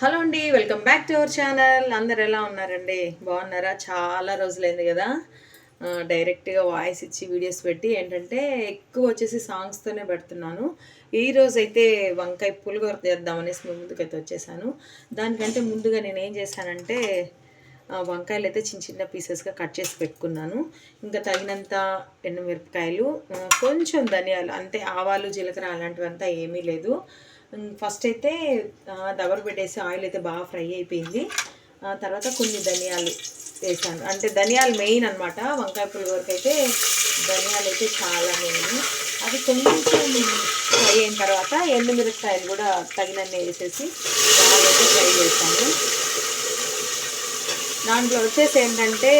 Hello అండి welcome back to our channel. అందరు ఎలా ఉన్నారండి? బాగున్నారా? చాలా రోజులైంది కదా. డైరెక్ట్గా వాయిస్ ఇచ్చి వీడియోస్ పెట్టి ఏంటంటే ఎక్కువ వచ్చేసి సాంగ్స్తోనే పెడుతున్నాను. ఈ రోజైతే వంకాయ పులిగోర చేద్దామనేసి మీ ముందుకైతే వచ్చేసాను. దానికంటే ముందుగా నేను ఏం చేశానంటే వంకాయలు అయితే చిన్న చిన్న పీసెస్గా కట్ చేసి పెట్టుకున్నాను. ఇంకా తగినంత ఎండుమిరపకాయలు కొంచెం ధనియాలు అంతే ఆవాలు జీలకర్ర అలాంటివంతా ఏమీ లేదు. ఫస్ట్ అయితే ఆ, పెట్టేసి ఆయిల్ అయితే బాగా ఫ్రై అయిపోయింది. తర్వాత కొన్ని ధనియాలు వేసాను. అంటే ధనియాలు మెయిన్ అనమాట వంకాయ పులిహోరకి అయితే ధనియాలు అయితే చాలా మెయిన్ అది కొంచెం ఫ్రై అయిన తర్వాత ఎండుమిరపకాయలు కూడా తగినన్ని వేసేసి బాగా అయితే ఫ్రై చేశాను. దాంట్లో వచ్చేసి ఏంటంటే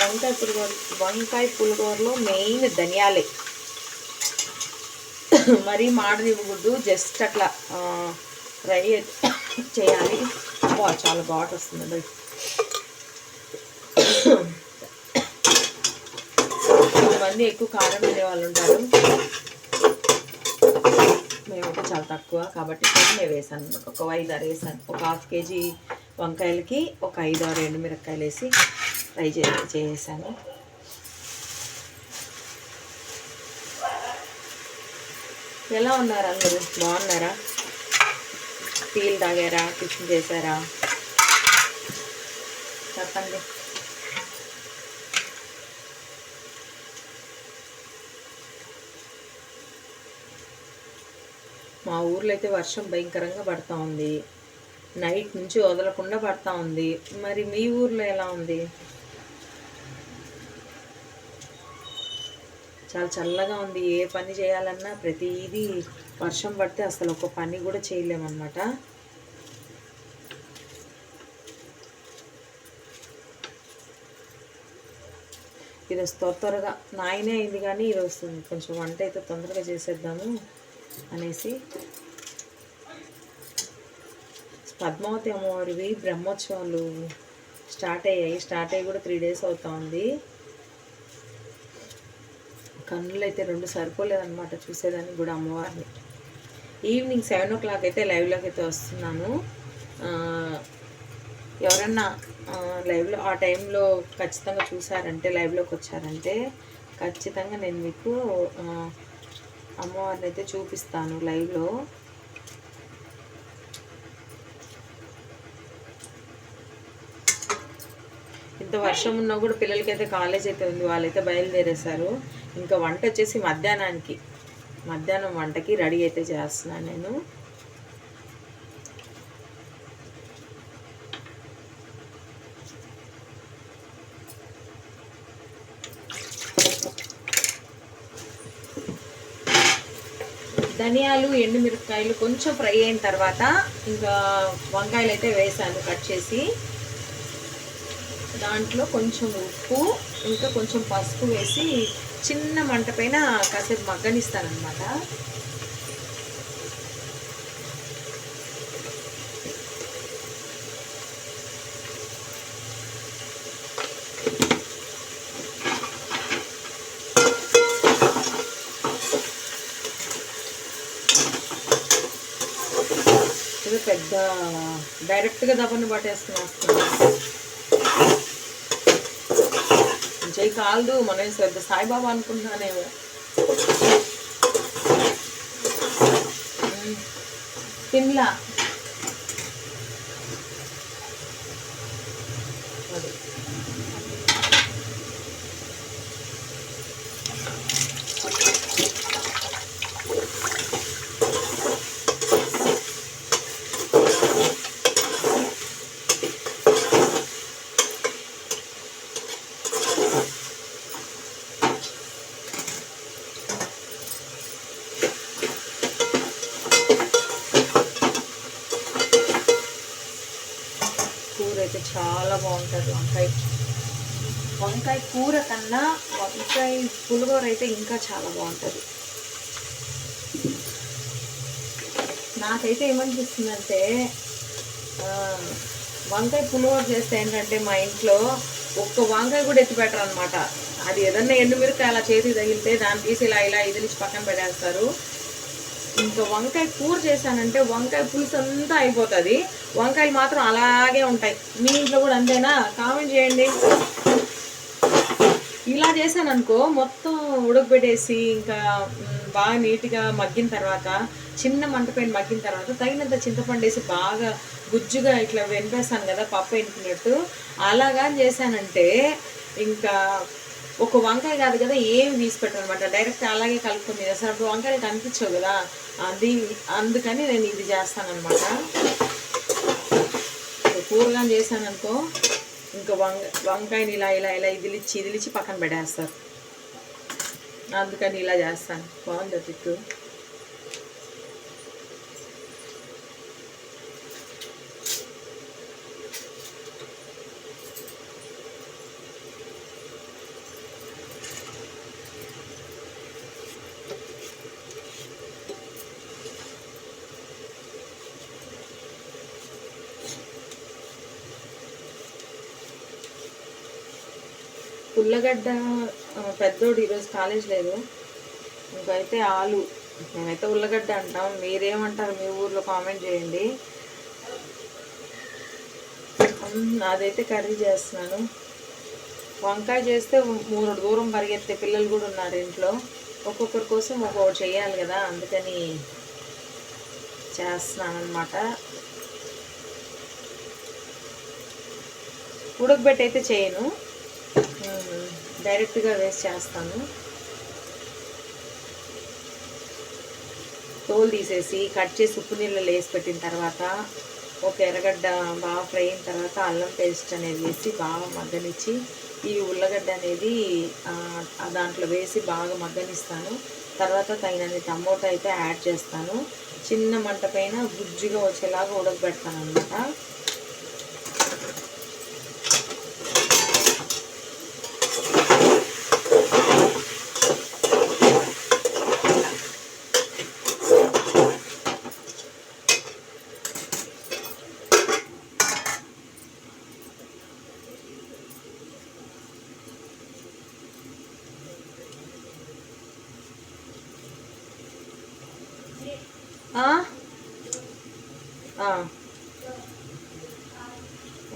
వంకాయ పులిహోర వంకాయ పులిహోరలో మెయిన్ ధనియాలే. మరీ మాడనివ్వకూడదు జస్ట్ అట్లా ఫ్రై చేయాలి. బా చాలా ఘాట్ వస్తుంది కొంతమంది ఎక్కువ కారం తినే వాళ్ళు ఉంటారు. మేమైతే చాలా తక్కువ కాబట్టి నేను వేసాను. అనమాట ఒక ఐదు ఆరు వేసాను. ఒక హాఫ్ కేజీ వంకాయలకి ఒక ఐదు ఆరు ఎండు మిరపకాయలు వేసి ఫ్రై చేసాను. ఎలా ఉన్నారు అందరూ? బాగున్నారా? టీలు తాగారా? టిఫిన్ చేశారా? చెప్పండి. మా ఊర్లో అయితే వర్షం భయంకరంగా పడతా ఉంది. నైట్ నుంచి వదలకుండా పడతా ఉంది. మరి మీ ఊర్లో ఎలా ఉంది? చాలా చల్లగా ఉంది. ఏ పని చేయాలన్నా ప్రతిదీ వర్షం పడితే అసలు ఒక పని కూడా చేయలేమన్నమాట. ఈరోజు త్వర త్వరగా నాయనే అయింది కానీ ఈరోజు కొంచెం వంట అయితే తొందరగా చేసేద్దాము అనేసి. పద్మావతి అమ్మవారివి బ్రహ్మోత్సవాలు స్టార్ట్ అయ్యాయి. స్టార్ట్ అయ్యి కూడా త్రీ డేస్ అవుతా ఉంది. కన్నులు అయితే రెండు సరిపోలేదన్నమాట చూసేదానికి కూడా అమ్మవారిని. ఈవినింగ్ సెవెన్ ఓ క్లాక్ అయితే లైవ్లోకి అయితే వస్తున్నాను. ఎవరన్నా లైవ్లో ఆ టైంలో ఖచ్చితంగా చూసారంటే లైవ్లోకి వచ్చారంటే ఖచ్చితంగా నేను మీకు అమ్మవారిని అయితే చూపిస్తాను లైవ్లో ఇంత వర్షం ఉన్నా కూడా పిల్లలకైతే కాలేజ్ అయితే ఉంది వాళ్ళైతే బయలుదేరేశారు. ఇంకా వంట వచ్చేసి మధ్యాహ్నానికి. మధ్యాహ్నం వంటకి రెడీ అయితే చేస్తున్నాను నేను. ధనియాలు ఎండుమిరపకాయలు కొంచెం ఫ్రై అయిన తర్వాత ఇంకా వంకాయలు అయితే వేసాను కట్ చేసి. దాంట్లో కొంచెం ఉప్పు ఇంకా కొంచెం పసుపు వేసి చిన్న మంట పైన కాసేపు మగ్గనిస్తానమాట పెద్ద డైరెక్ట్గా దబ్బను పట్టేసుకుని వస్తున్నాను జై కాలదు మనం పెద్ద సాయిబాబా అనుకుంటున్నానేమో. తిన్లా అది. కూర అయితే చాలా బాగుంటుంది వంకాయ. వంకాయ కూర కన్నా వంకాయ పులిహోర అయితే ఇంకా చాలా బాగుంటుంది. నాకైతే ఏమనిపిస్తుందంటే వంకాయ పులిహోర చేస్తే ఏంటంటే మా ఇంట్లో ఒక్క వంకాయ కూడా ఎత్తి పెట్టరు అనమాట అది ఏదన్నా ఎండుమిరకాయ అలా చేతి తగిలితే దాన్ని తీసి ఇలా ఇలా ఇదిలిచి పక్కన పెట్టేస్తారు. ఇంకా వంకాయ కూర చేశానంటే వంకాయ పులుసు అంతా అయిపోతుంది. వంకాయలు మాత్రం అలాగే ఉంటాయి. మీ ఇంట్లో కూడా అంతేనా? కామెంట్ చేయండి. ఇలా చేశాను అనుకో మొత్తం ఉడకబెట్టేసి ఇంకా బాగా నీట్గా మగ్గిన తర్వాత చిన్న మంటపైన మగ్గిన తర్వాత తగినంత చింతపండు వేసి బాగా గుజ్జుగా ఇట్లా వెనిపేస్తాను కదా పప్పు వెనుకున్నట్టు అలాగా చేశానంటే ఇంకా ఒక వంకాయ కాదు కదా ఏం తీసి పెట్టను డైరెక్ట్ అలాగే కలుపుకొని చేస్తాను అప్పుడు వంకాయలు కనిపించవు కదా. అది అందుకని నేను ఇది చేస్తాను అనమాట కూరగాని చేశాను అనుకో ఇంకా వంక వంకాయని ఇలా ఇలా ఇలా ఇదిలిచ్చి ఇదిలిచ్చి పక్కన పెట్టేస్తారు. అందుకని ఇలా చేస్తాను. బాగుంది తిట్టు? ఉల్లగడ్డ పెద్దోడు ఈరోజు కాలేజ్ లేదు. ఇంకైతే ఆలు. మేమైతే ఉల్లగడ్డ అంటాం. మీరేమంటారు మీ ఊర్లో కామెంట్ చేయండి. నాదైతే అదైతే కర్రీ చేస్తున్నాను. వంకాయ చేస్తే మూడు దూరం పరిగెత్తే పిల్లలు కూడా ఉన్నారు ఇంట్లో. ఒక్కొక్కరి కోసం ఒక్కొక్కటి చేయాలి కదా అందుకని చేస్తున్నాను అనమాట ఉడకబెట్టి అయితే చేయను. డైరెక్ట్గా వేస్ట్ చేస్తాను. తోలు తీసేసి కట్ చేసి ఉప్పు నీళ్ళలో వేసి పెట్టిన తర్వాత ఒక ఎర్రగడ్డ బాగా ఫ్రై అయిన తర్వాత అల్లం పేస్ట్ అనేది వేసి బాగా మగ్గనిచ్చి ఈ ఉల్లగడ్డ అనేది దాంట్లో వేసి బాగా మగ్గనిస్తాను. తర్వాత తగినన్ని టమోటా అయితే యాడ్ చేస్తాను. చిన్న మంట పైన గుజ్జుగా వచ్చేలాగా ఉడకబెడతాను అనమాట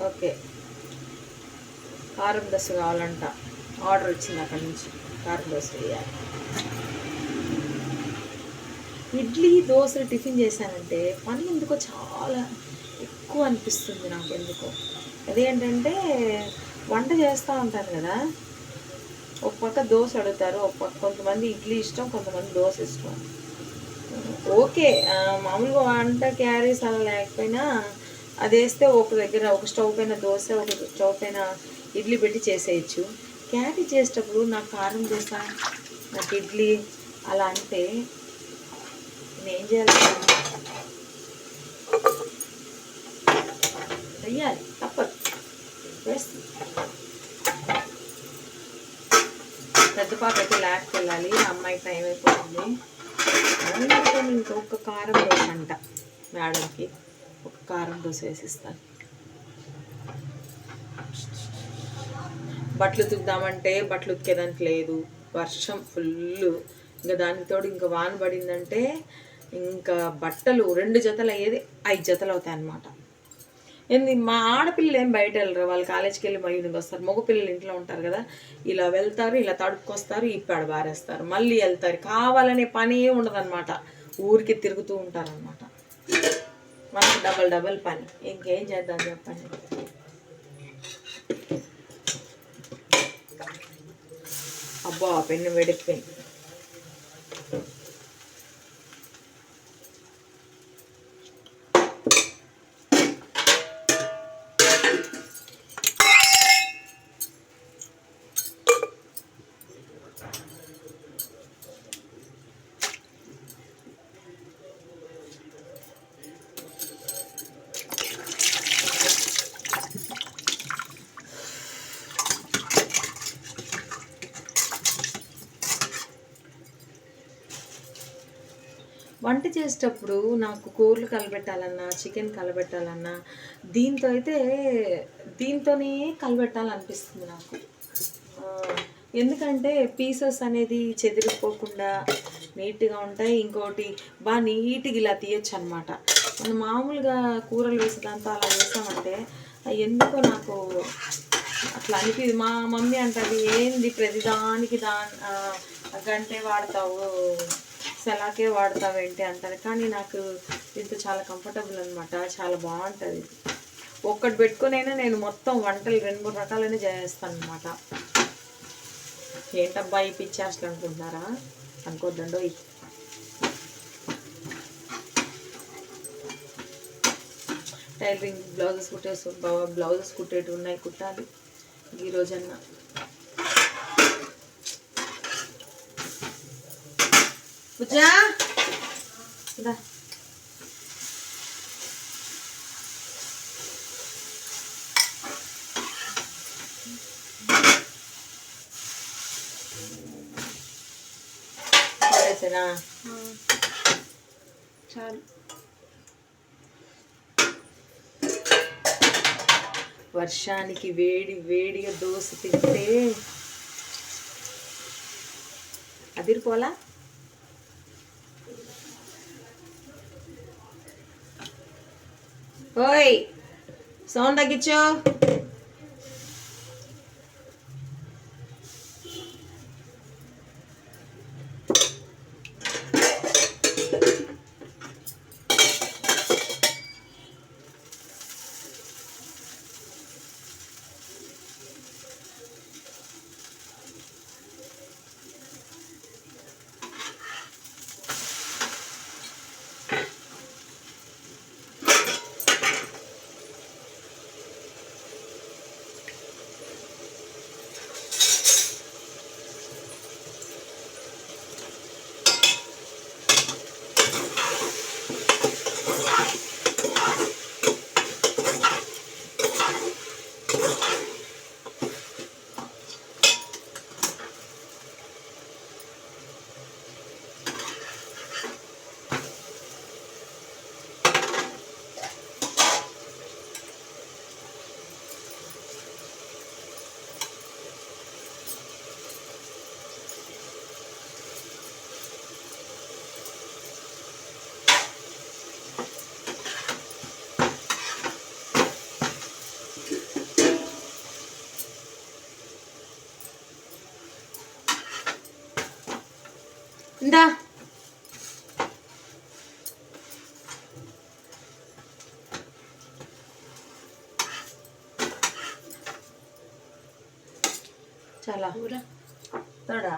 ఓకే. కారం దోశ కావాలంట. ఆర్డర్ వచ్చింది అక్కడి నుంచి. కారం దోశ వేయాలి. ఇడ్లీ దోశలు టిఫిన్ చేశానంటే పని ఎందుకో చాలా ఎక్కువ అనిపిస్తుంది నాకు ఎందుకో. అదేంటంటే వంట చేస్తూ ఉంటాను కదా. ఒక పక్క దోశ అడుగుతారు ఒక పక్క కొంతమంది ఇడ్లీ ఇష్టం కొంతమంది దోశ ఇష్టం. ఓకే మామూలుగా వంట క్యారీస్ అలా లేకపోయినా అది వేస్తే ఒక దగ్గర ఒక స్టవ్ పైన దోశ ఒక స్టవ్ పైన ఇడ్లీ పెట్టి చేసేయచ్చు. క్యారీ చేసేటప్పుడు నాకు కారం దోశ నాకు ఇడ్లీ అలా అంటే నేనేం చేయాలి? వెయ్యాలి తప్పదు. వేస్తుంది పెద్ద పాప అయితే ల్యాబ్కి వెళ్ళాలి అమ్మాయికి టైం అయిపోతుంది. అందుకని ఇంకొక కారం దోశ అంట మేడంకి. ఒక కారం దోశ వేసిస్తాను. బట్టలు ఉతుకుదామంటే బట్టలు ఉతికేదానికి లేదు. వర్షం ఫుల్ ఇంకా దానికి తోడు ఇంకా వాన పడిందంటే ఇంకా బట్టలు రెండు జతలు అయ్యేది ఐదు జతలు అవుతాయి అన్నమాట ఏంది మా ఆడపిల్లలు ఏం బయట వెళ్ళరు. వాళ్ళు కాలేజ్కి వెళ్ళి మళ్ళీ వస్తారు. మగపిల్లలు ఇంట్లో ఉంటారు కదా. ఇలా వెళ్తారు ఇలా తడుపుకొస్తారు ఇప్పాడు బారేస్తారు. మళ్ళీ వెళ్తారు. కావాలనే పని ఉండదన్నమాట. ఊరికి తిరుగుతూ ఉంటారన్నమాట. మనకి డబల్ డబల్ పని. ఇంకేం చేద్దాం చెప్పండి. అబ్బా పెన్ను వెడిపోయింది వంట చేసేటప్పుడు నాకు కూరలు కలబెట్టాలన్నా చికెన్ కలబెట్టాలన్నా దీంతో అయితే దీంతోనే కలబెట్టాలనిపిస్తుంది నాకు. ఎందుకంటే పీసెస్ అనేది చెదిరిపోకుండా నీట్గా ఉంటాయి. ఇంకోటి బాగా నీట్గా ఇలా తీయచ్చు అనమాట మనం మామూలుగా కూరలు వేసేదంతా అలా వేసామంటే ఎందుకో నాకు అట్లా అనిపిది మా మమ్మీ అంటది ఏంది ప్రతిదానికి దా గంటే వాడతావు? సెలాకే వాడతావేంటి అంటారు. కానీ నాకు దీంతో చాలా కంఫర్టబుల్ అనమాట చాలా బాగుంటుంది. ఒక్కటి పెట్టుకునైనా నేను మొత్తం వంటలు రెండు మూడు రకాలైనా చేస్తాను అనమాట ఏంటబ్బా ఈ అసలు అనుకుంటున్నారా? అనుకోద్దండో టైలరింగ్ బ్లౌజెస్ కుట్టేసి బ్లౌజెస్ కుట్టేటివి ఉన్నాయి కుట్టాలి. ఈ రోజన్నా. చాలు. వర్షానికి వేడి వేడిగా దోశ తింటే అదిరిపోలా ఓయ్ సౌండ్ తగ్గించు ఇందా చాలా. తోడా?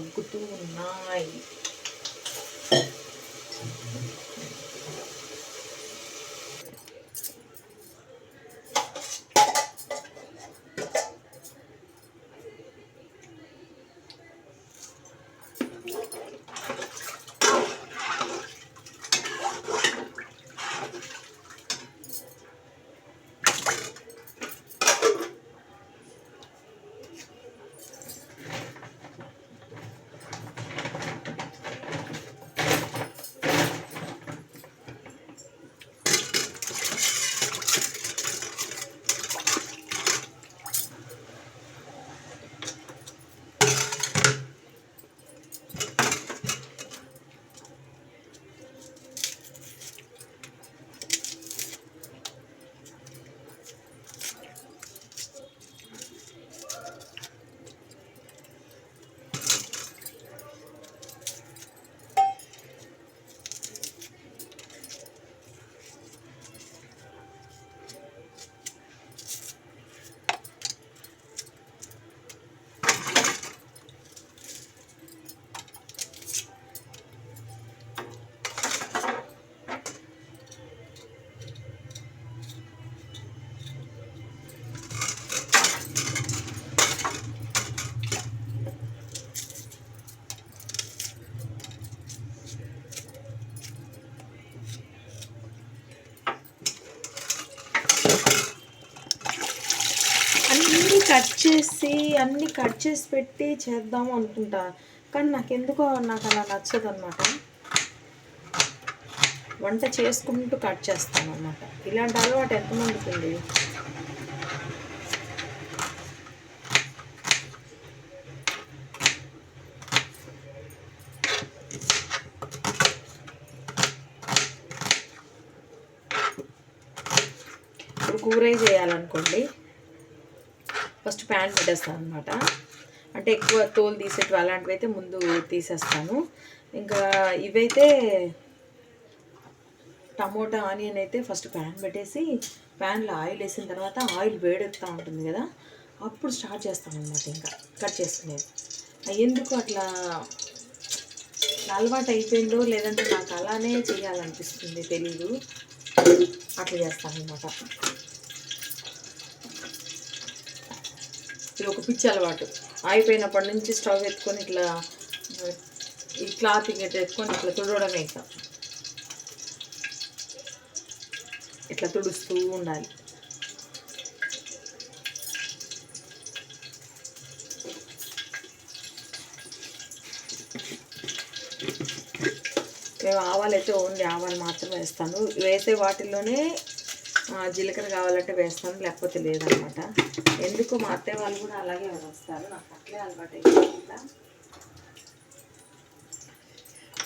వంకాయలు మగ్గుతూ చేసి అన్నీ కట్ చేసి పెట్టి చేద్దాం అనుకుంటా. కానీ నాకెందుకో నాకు అలా నచ్చదు అనమాట వంట చేసుకుంటూ కట్ చేస్తాను అనమాట ఇలాంటి అలవాటు ఎంతమందికి ఉంది? ఇప్పుడు కూర చేయాలనుకోండి. ప్యాన్ పెట్టేస్తాను అనమాట అంటే ఎక్కువ తోలు తీసేటివి అలాంటివి అయితే ముందు తీసేస్తాను. ఇంకా ఇవైతే టమోటా ఆనియన్ అయితే ఫస్ట్ ప్యాన్ పెట్టేసి ప్యాన్లో ఆయిల్ వేసిన తర్వాత ఆయిల్ వేడెక్కుతూ ఉంటుంది కదా అప్పుడు స్టార్ట్ చేస్తామన్నమాట ఇంకా కట్ చేసుకునేది. ఎందుకు అట్లా అలవాటు అయిపోయిందో లేదంటే నాకు అలానే చేయాలనిపిస్తుంది తెలీదు. అట్లా చేస్తానమాట ఇది ఒక పిచ్చి అలవాటు. అయిపోయినప్పటి నుంచి స్టవ్ ఎత్తుకొని ఇట్లా ఈ క్లాత్ ఇట్లా ఎత్తుకొని ఇట్లా తుడవడమే ఇంకా. ఇట్లా తుడుస్తూ ఉండాలి. మేము ఆవాలు అయితే ఓన్లీ ఆవాలు మాత్రమే వేస్తాను. వేసే వాటిల్లోనే జీలకర్ర కావాలంటే వేస్తాను లేకపోతే లేదనమాట. ఎందుకు? మా అత్తయ్య వాళ్ళు కూడా అలాగే వస్తారు. నాకు అట్లే అలవాటు అయిపోయిందా?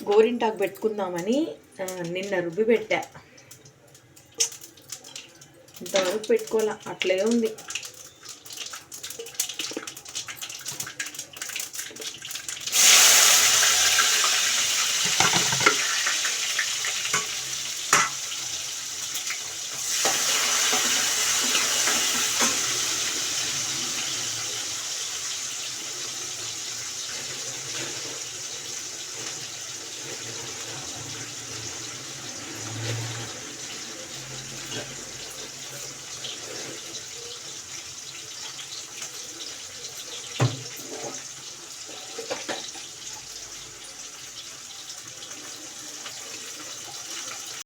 గోరింటాకు పెట్టుకుందామని నిన్న రుబ్బి పెట్టా. ఇంతవరకు పెట్టుకోలే అట్లే ఉంది.